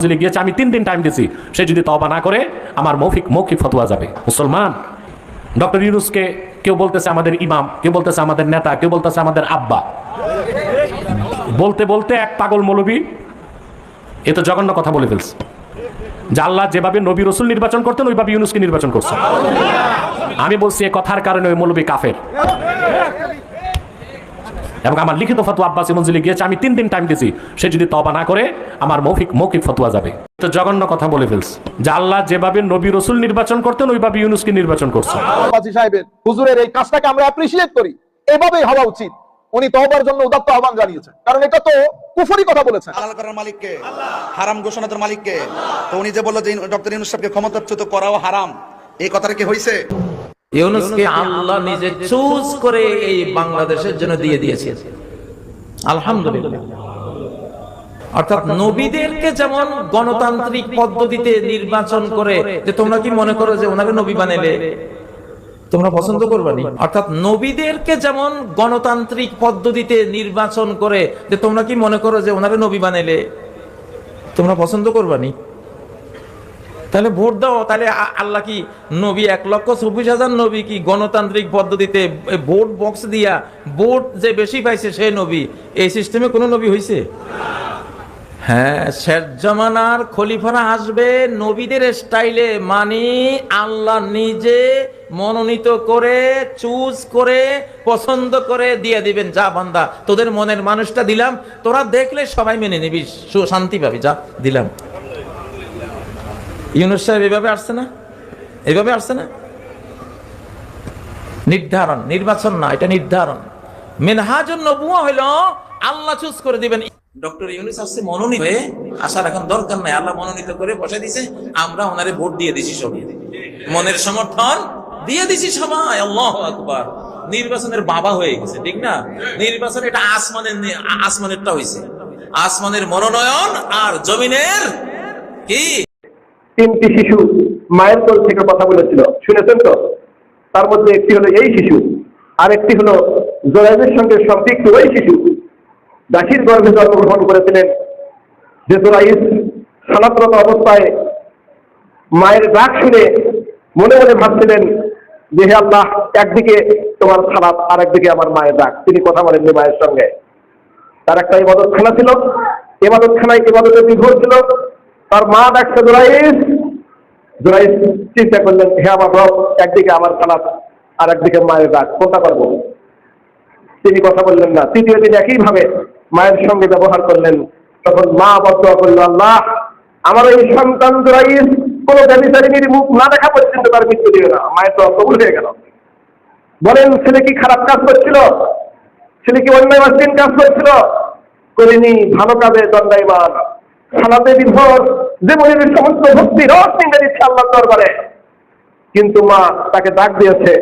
মঞ্জিলে গিয়েছে, আমি তিন দিন টাইম দিয়েছি সে যদি তবা না করে, আমার মৌখিক মৌখিক ফতোয়া যাবে। মুসলমান, ডক্টর ইউনুসকে কেউ বলতেছে আমাদের ইমাম, কেউ বলতেছে আমাদের নেতা, কেউ বলতেছে আমাদের আব্বা। বলতে বলতে এক পাগল মৌলবী, এ তো জঘন্য কথা বলে ফেলছে। যে আল্লাহ যেভাবে নবী রসুল নির্বাচন করতেন, ওইভাবে ইউনুসকে নির্বাচন করছে। আমি বলছি, এ কথার কারণে ওই মৌলবী কাফের। এবং আমার লিখিত ফতোয়া আব্বাসী মঞ্জিলে গিয়েছে আমি তিন দিন টাইম দিয়েছি সে যদি তবা না করে আমার মৌখিক মৌখিক ফতোয়া যাবে। তো জঘন্য কথা বলে ফেলছে। যে আল্লাহ যেভাবে নবী রসুল নির্বাচন করতেন ওইভাবে ইউনুসকে নির্বাচন করছে। সাহেবের হুজুরের এই কাজটাকে আমরা অ্যাপ্রিসিয়েট করি। এভাবেই হওয়া উচিত। উনি তহবার জন্য উদাত্ত আহ্বান জানিয়েছেন। কারণ এটা তো কুফরি কথা বলেছেন। হালাল করার মালিককে হারাম ঘোষণার মালিককে। তো উনি যে বলল যে ডক্টর ইউনুস সাহেবকে ক্ষমতাচ্যুত করাও হারাম এই কথাটা কি হয়েছে ইউনুসকে আল্লাহ নিজে চুজ করে এই বাংলাদেশের জন্য দিয়ে দিয়েছে আলহামদুলিল্লাহ। অর্থাৎ নবীদেরকে যেমন গণতান্ত্রিক পদ্ধতিতে নির্বাচন করে, যে তোমরা কি মনে করো যে ওনাকে নবী বানাইলে? তোমরা পছন্দ করবানি অর্থাৎ নবীদেরকে যেমন গণতান্ত্রিক পদ্ধতিতে নির্বাচন করে, যে তোমরা কি মনে করো যে ওনাকে নবী বানাইলে? তোমরা পছন্দ করবানি তাহলে ভোট দাও, তাহলে আল্লাহ কি নবী এক লক্ষ চব্বিশ হাজার নবী কি গণতান্ত্রিক পদ্ধতিতে ভোট বক্স দিয়া ভোট যে বেশি পাইছে সে নবী। এই সিস্টেমে কোনো নবী হয়েছে হ্যাঁ শেষ জামানার খলিফারা আসবে নবীদের স্টাইলে মানে আল্লাহ নিজে মনোনীত করে চুজ করে, পছন্দ করে দিয়ে দিবেন, যা বান্দা। তোদের মনের মানুষটা দিলাম, তোরা দেখলে সবাই মেনে নিবি শান্তি পাবি, যা, দিলাম। ইউনুস সাহেব এভাবে আসছে না? এভাবে আসছে না? নির্ধারণ, নির্বাচন না, এটা নির্ধারণ। মেনহাজুন নবুয়া হইল, আল্লাহ চুজ করে দিবেন। ডক্টর ইউনুস আসছে মনোনীত হয়ে, আসার এখন দরকার নাই। আল্লাহ মনোনীত করে বসে দিছে আমরা ওনারে ভোট দিয়ে দিছি সবাই। মনের সমর্থন দিয়ে দিছি সবাই, আল্লাহ আকবার। নির্বাচনের বাবা হয়ে গেছে, ঠিক না? নির্বাচন এটা আসমানের আসমানেরটা হয়েছে আসমানের মনোনয়ন আর জমিনের কি? তিনটি শিশু মায়ের কোল থেকে কথা বলেছিল। শুনেছেন তো? তার মধ্যে একটি হলো এই শিশু আর একটি হলো জোরাইদের সঙ্গে সম্পৃক্ত ওই শিশু। দাসির গর্ভে জন্মগ্রহণ করেছিলেন যে জোরাইদ সনাতনত অবস্থায় মায়ের ডাক শুনে মনে মনে ভাবছিলেন যে হে আল্লাহ, একদিকে তোমার খারাপ আর একদিকে আমার মায়ের ডাক। তিনি কথা বলেননি মায়ের সঙ্গে। তার একটা ইবাদতখানা ছিল। ইবাদতখানায় ইবাদতের বিভোর ছিল। তার মা ডাকছে জোরাইস জোরাইস চিন্তা করলেন, হে আমার রব, একদিকে আমার খালাপ আর একদিকে মায়ের ডাক কোনটা করব? তিনি কথা বললেন, না, তৃতীয় দিন একইভাবে মায়ের সঙ্গে ব্যবহার করলেন। তখন মা বদয়া করল, আল্লাহ, আমার এই সন্তান জোরাইস কোন ব্যবচারিনীর মুখ না দেখা পর্যন্ত তার মৃত্যু দিও না। মায়ের তো কবুল হয়ে গেল। বলেন, ছেলে কি খারাপ কাজ করছিল? ছেলে কি অন্যায় কাজ করছিল? করিনি, ভালো কাজে দণ্ডাইমান খানাতে নির্ভর জীবনের সমস্ত ভক্তি রস নিংড়ে দিচ্ছে আল্লাহ দরবারে। কিন্তু মা তাকে ডাক দিয়েছে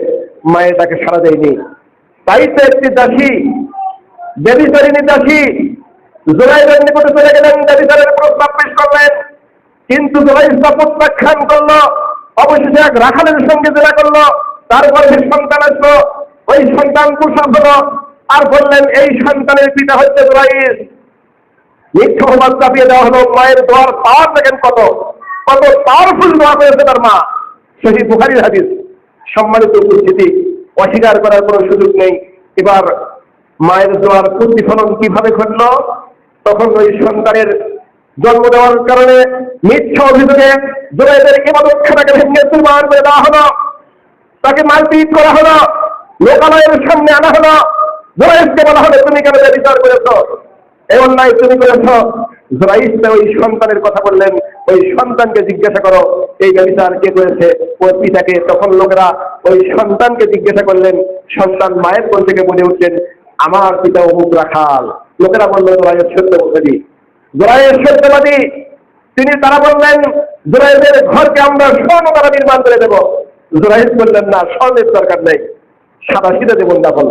মায়ের তাকে সাড়া দেয়নি। তাই তো একটি দাসী ব্যবিচারিণী দাসী জোরাইদের নিকটে চলে গেলেন ব্যবিচারের প্রস্তাব পেশ করলেন। কিন্তু জোরাই প্রত্যাখ্যান করল, অবশেষে এক রাখালের সঙ্গে জেরা করল, তারপরে যে সন্তান আসলো। ওই সন্তান প্রসব হলো, আর বললেন, এই সন্তানের পিতা হচ্ছে জোরাইস মিথ্যা অপবাদ চাপিয়ে দেওয়া হলো, মায়ের দোয়ার পাওয়ার দেখেন কত কত পাওয়ারফুল দোয়া করেছে তার মা। সেই বুখারির হাদিস, সম্মানিত উপস্থিতি, অস্বীকার করার কোনো সুযোগ নেই। এবার মায়ের দোয়ার প্রতিফলন কীভাবে ঘটলো? তখন ওই সন্তানের জন্ম দেওয়ার কারণে মিথ্যা অভিযোগে জোরাইদের ইবাদত খানাকে ভেঙে চুরমার করে দেওয়া হলো। তাকে মারপিট করা হলো, লোকালয়ের সামনে আনা হলো। জোরাইসকে বলা হলো, তুমি কেন বিচার করেছ? এই অন্যায় তুমি করেছ। জোরাইসটা ওই সন্তানের কথা বললেন। ওই সন্তানকে জিজ্ঞাসা করো, এই ব্যবচার কে করেছে? ওর পিতাকে? তখন লোকেরা ওই সন্তানকে জিজ্ঞাসা করলেন। সন্তান মায়ের কোল থেকে বলে উঠলেন, আমার পিতা অমুক রাখাল। লোকেরা বলল, জোরাইয়ের সত্যবাদী। জোরাইয়ের সত্যবাদী। তিনি তারা বললেন, জোরাইদের ঘরকে আমরা স্বর্ণ দ্বারা নির্মাণ করে দেবো। জোরাইদ বললেন, না, স্বর্ণের দরকার নেই। সাদা সিধা দেবন যাপন